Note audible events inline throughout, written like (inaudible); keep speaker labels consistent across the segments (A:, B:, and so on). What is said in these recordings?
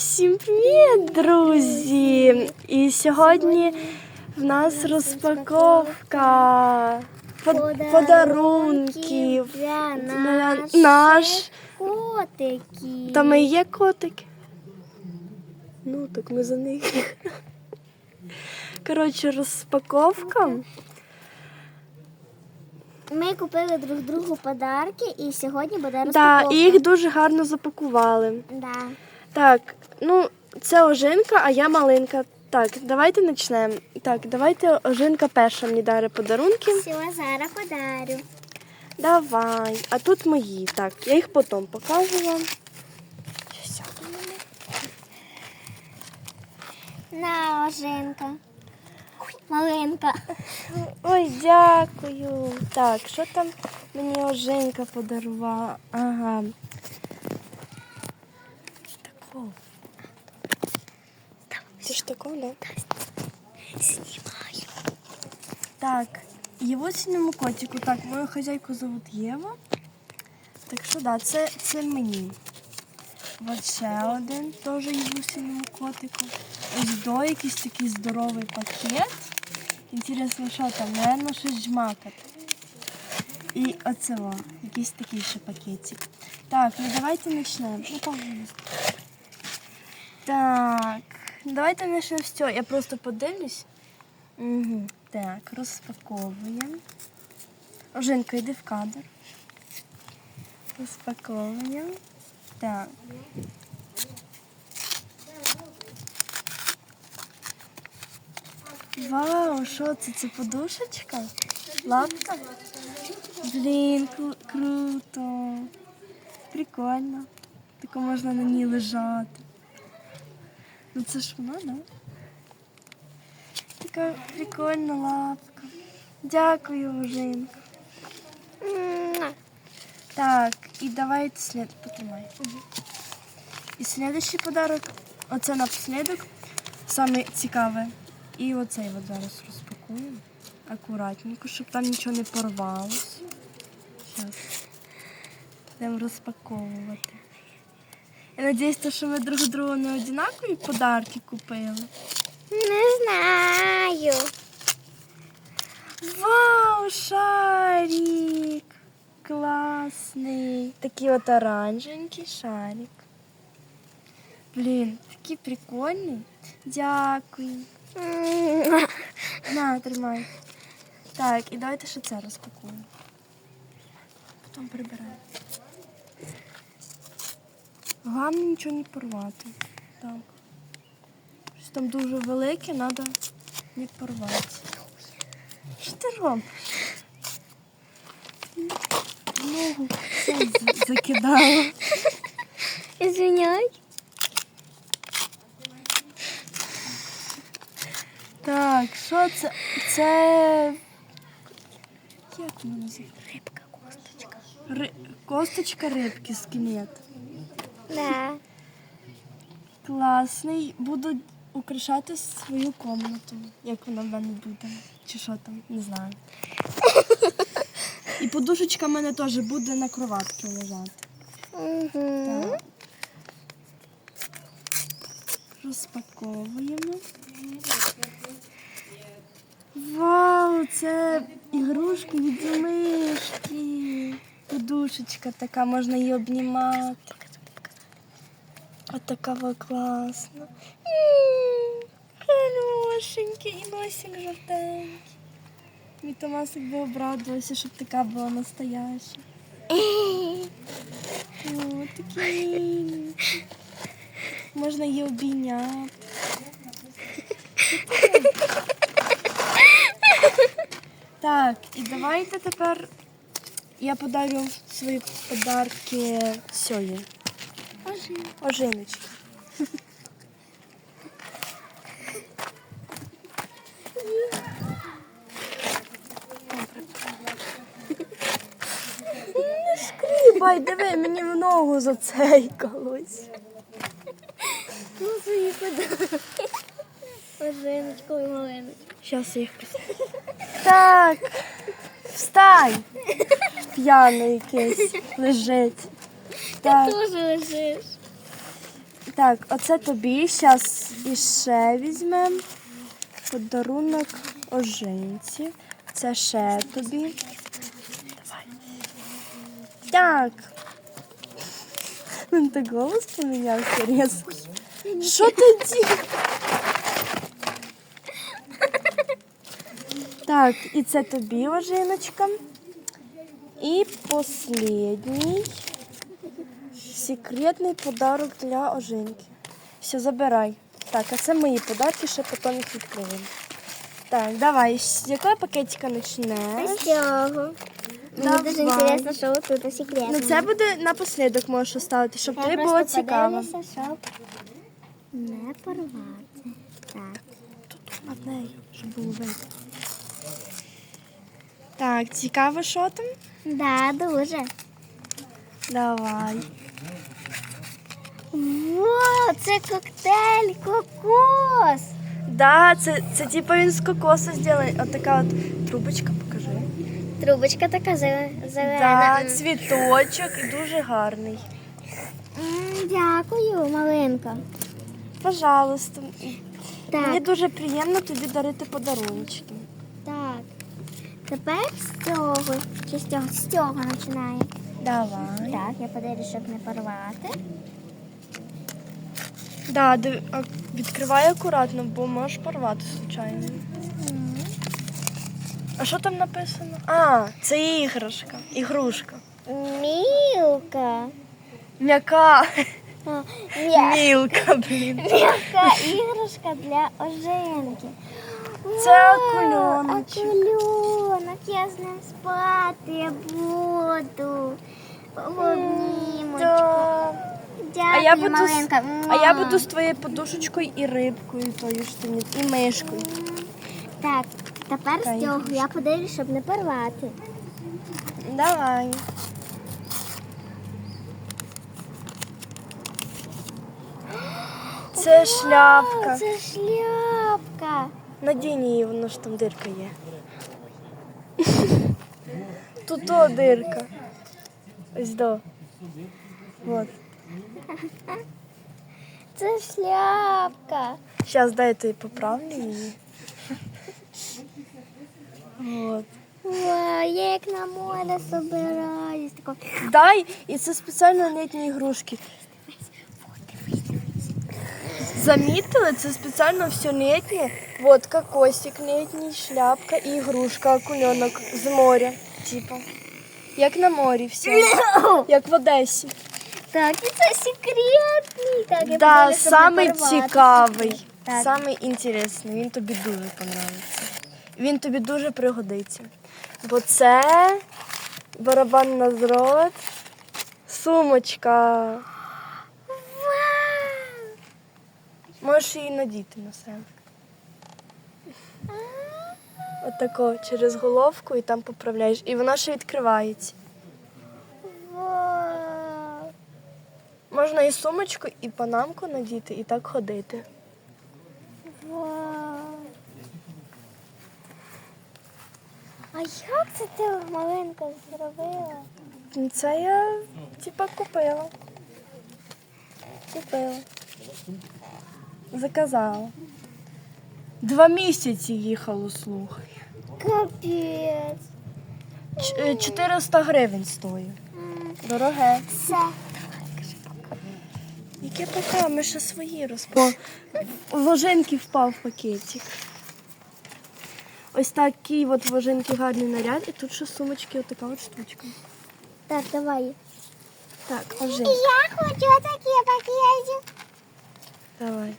A: Всім привіт, друзі! І сьогодні в нас розпаковка под- подарунків.
B: для
A: наш.
B: котиків.
A: Там і є котики. Ну, так ми за них. Коротше, розпаковка.
B: Ми купили друг другу подарки і сьогодні буде
A: Да,
B: розпаковка.
A: і їх дуже гарно запакували.
B: Да.
A: Так, ну це ожинка, а я малинка. Так, давайте почнемо. Так, давайте ожинка перша мені даре подарунки.
B: Все, зараз подарю.
A: Давай. А тут мої. Так, я їх потім покажу вам. На
B: ожинка. Маленька.
A: Ой, дякую. Так, що там мені ожинка подарувала? Ага. Такого. Це ж такого, да?
B: Знімаю.
A: Так, Євосіньому котику. Так, мою хазяйку зовут Єва. Так що да, це, це мені. От ще один теж Євусіньому котику. Ось до якийсь такий здоровий пакет. Інтересно, що там? Наверно, щось жмакати. І оце о, якийсь такий ще пакетик. Так, ну давайте почнемо. Ну. Так, давайте з цього. Я просто подивлюсь. Угу. Так, розпаковуємо. Женька, йди в кадр. Розпаковуємо. Так. Вау, що це? Це подушечка? Лапка? Блін, круто. Прикольно. Тако можна на ній лежати. Ну це ж вона, да? Така прикольна лапка. Дякую, Жінка. Так, і давайте слід потримай. І слідуючий подарок. Оце напослідок. Саме цікаве. І оцей от зараз розпакуємо. Акуратненько, щоб там нічого не порвалось. Зараз. Будемо розпаковувати. Я сподіваюся, що ми друг другу не однакові подарки купили.
B: Не знаю.
A: Вау, шарик! Класний. Такий от оранжевенький шарик. Блін, такий прикольний. Дякую. На, тримай. Так, і давайте ще це розпакуємо. Потім прибираємо. Головне нічого не порвати. Так. Щось там дуже велике, треба не порвати. Що ти робиш? Ногу все закидала.
B: Извиняй.
A: Так, що це? Це. Як воно?
B: Рибка, косточка.
A: Ри... Косточка рибки, скелет.
B: Да.
A: Класний. Буду украшати свою комнату. Як вона в мене буде. Чи що там, не знаю. І подушечка в мене теж буде на кроватці лежати.
B: Угу.
A: Так. Розпаковуємо. Вау, це ігрушки від мишки. Подушечка така, можна її обнімати. От така ви класна. Хорошенький, і носик жовтенький. Мій Томасик би обрадувався, щоб така була настояща. (laughs) О, такий миленький. Можна її обійняти. Так, і давайте тепер я подарю свої подарки сьогодні. Ожиночки. Не шкрібай, диви, мені в ногу зацейкалось.
B: Ну, свої подарки. Ожиночку і малиночку.
A: Зараз їх. Так. Встань. П'яний якийсь лежить. Так.
B: Тоже лежиш.
A: Так, оце тобі. Зараз іще візьмемо. Подарунок ожинці. Це ще тобі. Давай. Так. Він так голос помінявся різко. Що тоді? Так, і це тобі, ожиночка. І последній секретний подарок для ожинки. Все, забирай. Так, а це мої подарки, ще потім їх відкриємо. Так, давай, з якого пакетика почнеш?
B: Ось цього. Мені
A: Давай.
B: дуже інтересно, що тут секретно.
A: Ну це буде напослідок можеш оставити, щоб
B: Я
A: тобі
B: просто
A: було цікаво.
B: подивлюся, щоб не порвати. Так.
A: Над нею, щоб було видно. Так, цікаво, що там?
B: Да, дуже.
A: Давай.
B: Вау, це коктейль кокос.
A: Да, це, це типу він з кокосу зроблений. От така от трубочка, покажи.
B: Трубочка така зеле-
A: Да, цвіточок і дуже гарний.
B: Дякую, маленька.
A: Пожалуйста. Мені дуже приємно тобі дарити подарунки.
B: так. Тепер з цього. Чи з цього? З цього починає.
A: Давай.
B: Так, я подивлюсь, щоб не порвати.
A: Да, див- а, відкривай акуратно, бо можеш порвати случайно. А що там написано? А, це іграшка. Ігрушка.
B: Мілка.
A: М'яка.
B: А, м'я-
A: Мілка, блін.
B: М'яка іграшка для оженки.
A: Це
B: Вау,
A: акуленочок.
B: Акуленок, я з ним спати буду. Обнімочку. Дякую,
A: А я буду, з-
B: маленька.
A: а я буду з твоєю подушечкою і рибкою, тою ж ні- і мишкою.
B: Так, тепер з цього я подивлюсь, щоб не порвати.
A: Давай. Це шляпка.
B: Це шляпка.
A: Надінь її, воно ж там дирка є. (laughs) Тут о дирка. Ось до. Вот.
B: Це шляпка.
A: Зараз дай я поправлю її. Вот.
B: Вау, я як на море собираюсь. Тако.
A: Дай, і це спеціально літні ігрушки. Замітили? Це спеціально все літнє. Вот кокосик літній, шляпка і ігрушка, акуленок з моря. Типа. Як на морі все. Як в Одесі.
B: Так, і це секретний. Так, я
A: Да,
B: не
A: самий
B: порвати.
A: цікавий,
B: Так.
A: самий інтересний. Він тобі дуже подобається. Він тобі дуже пригодиться. Бо це барабан на зрот, сумочка.
B: Вау!
A: Можеш її надіти на себе. Отако через головку і там поправляєш. І вона ще відкривається.
B: Вау!
A: Можна і сумочку, і панамку надіти, і так ходити.
B: Вау! А як це ти маленька зробила?
A: Це я типа купила. Купила. Заказала. Два місяці їхало, слухай.
B: Капець.
A: Ч- е, 400 гривень стоїть. Дороге.
B: Це.
A: Яке таке? Ми ще свої розпо. Ложинки впав пакетик. Ось такий от ложинки гарний наряд, і тут ще сумочки, отака от штучка.
B: Так, давай.
A: Так, ложинки.
B: Я хочу такі пакети.
A: Давай.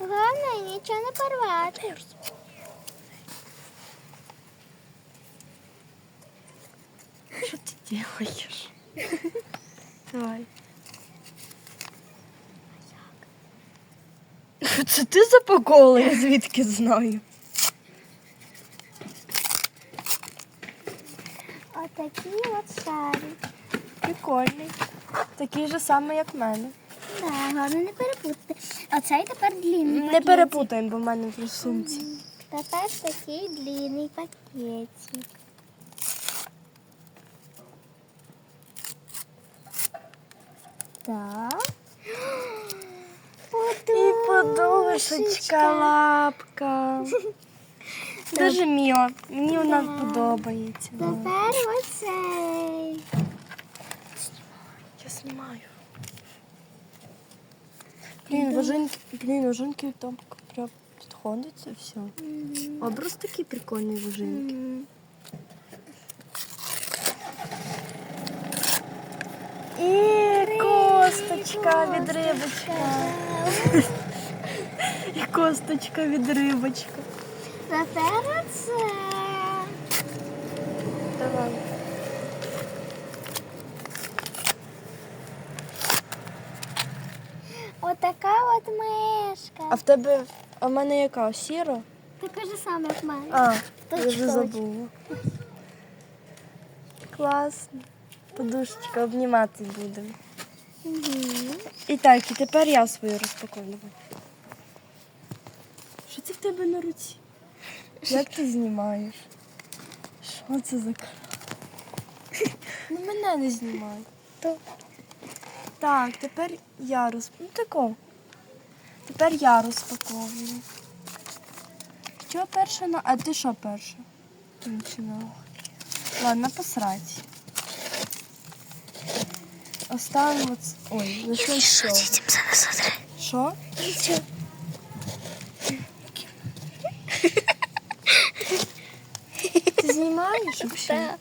B: Головне, нічого не порвати.
A: Що ти робиш? Давай. Це ти запаковувала, я звідки знаю.
B: Отакі от шарі.
A: Прикольний. Такий же самий, як в мене.
B: Так, головне не перепутати. Оцей тепер длинний
A: Не
B: пакетик.
A: перепутаємо, бо в мене в сумці.
B: Тепер такий длинний пакетик. Так. (gasps)
A: Мишечка, лапка. (laughs) Дуже мило. Мені вона подобається.
B: Тепер оцей.
A: Я знімаю. Блін, важинки, блін, важинки там прям підходиться все. Образ такий прикольний важинки. (laughs)
B: М.
A: І косточка від рибочка. І косточка від рибочка.
B: Тепер оце.
A: Давай.
B: Мишка.
A: А в тебе, а в мене яка? Сіра?
B: Така ж сама, як в мене.
A: А, я вже забула. Класно. Подушечка, обнімати будемо.
B: Мгм.
A: І так, і тепер я свою розпаковую. Що це в тебе на руці? Як ти знімаєш? Що це за? Ну мене не знімай.
B: То.
A: Так, тепер я розп... Ну тако. Тепер я розпаковую. Що перша на. А ти що перша? Ладно, посрать. Оставимо. Ой, начнемо з цього. Що?
B: Нічого.
A: Ти знімаєш взагалі?
B: Так.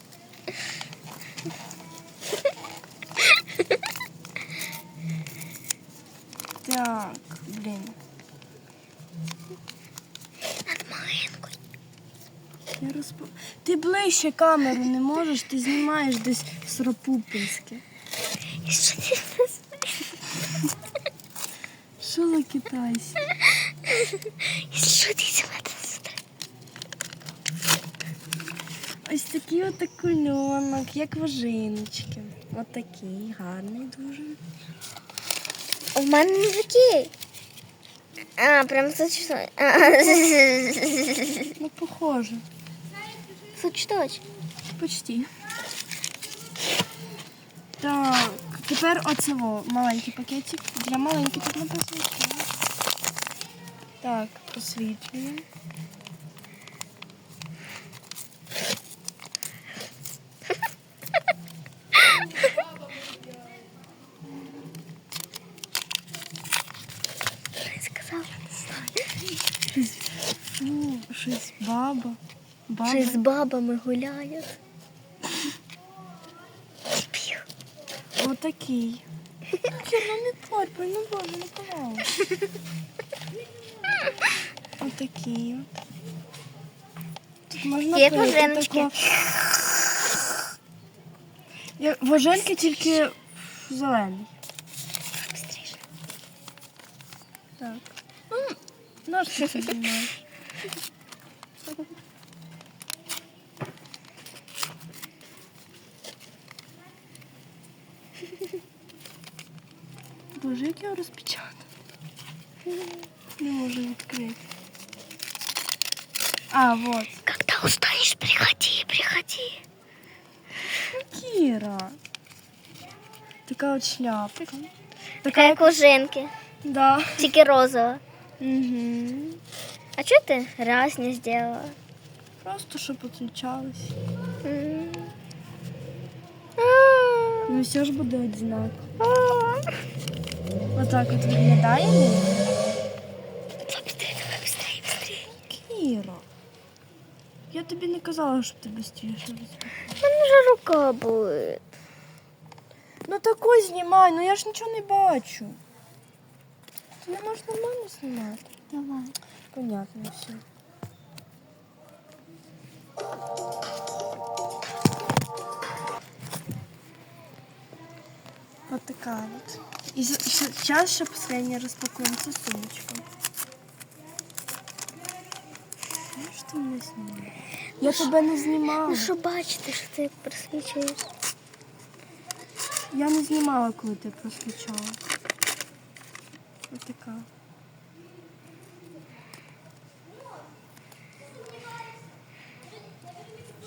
A: Так, блін. Я розп... Ближче камеру не можеш, ти знімаєш десь сропупинське. Що за китайське?
B: Що ти?
A: Ось такий от кульонок, як важиночки. От такий, гарний дуже.
B: У мене не такий. А, прям сочто.
A: Ну, похоже.
B: Сочточ.
A: Почти. Так, тепер оцево маленький пакетик. Для маленьких тут написано. Так, освітлюємо. Баба.
B: Чи з бабами гуляють?
A: Отакий. Ну не порпай, ну боже, ну пожалуйста. Отакий от. Тут можна
B: Є
A: пити
B: важеночки.
A: тако. Я- Важенки тільки зелений. Так. Ну, наш Боже, як його розпечатати? Не можу відкрити. А, вот.
B: Когда устанешь, приходи, приходи.
A: Кіра. Така от шляпка.
B: Така як у Женки,
A: Да.
B: тільки розова.
A: Угу.
B: А чого ти раз не зробила?
A: Просто щоб отличалась.
B: М.
A: Ну все ж буде одинаково. Отак от виглядає. мені.
B: Давай быстрее, давай быстрее, быстрее.
A: Кіра. Я тобі не казала, щоб ти швидше розповідала.
B: У мене вже рука болить.
A: Ну таку знімай, ну я ж нічого не бачу. Ти не можеш нормально знімати.
B: Давай.
A: Понятно все. Вот такая вот. И сейчас еще последняя распакуем цю сумочку. Ну що ти мене знімаєш? Я тебе не знімала.
B: Ну що бачите, що ти просвічуєш?
A: Я не знімала, коли ти просвічала. Ось така.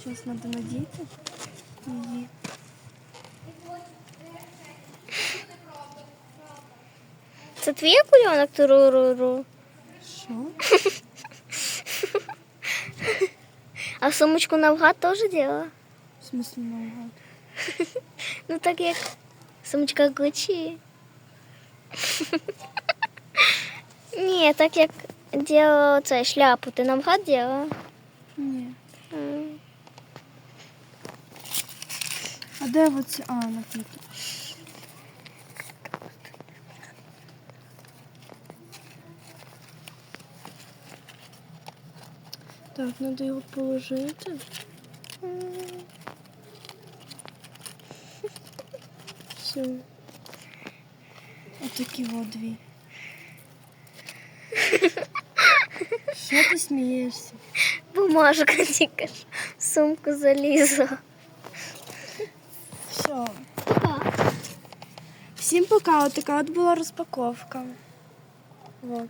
A: Зараз треба надіти її.
B: Це твій акуленок туруруру?
A: Що?
B: А сумочку навгад тоже делала?
A: В смысле наугад?
B: Ну так як сумочка Gucci. Ні, так як делала це шляпу, ти навгад делала?
A: Ні. А де оце? А, на Так, треба його положити. Все. Отакі от дві. Що ти смієшся?
B: Бумажка тільки ж в сумку залізла.
A: Все. Всім пока. От така от була розпаковка. Вот.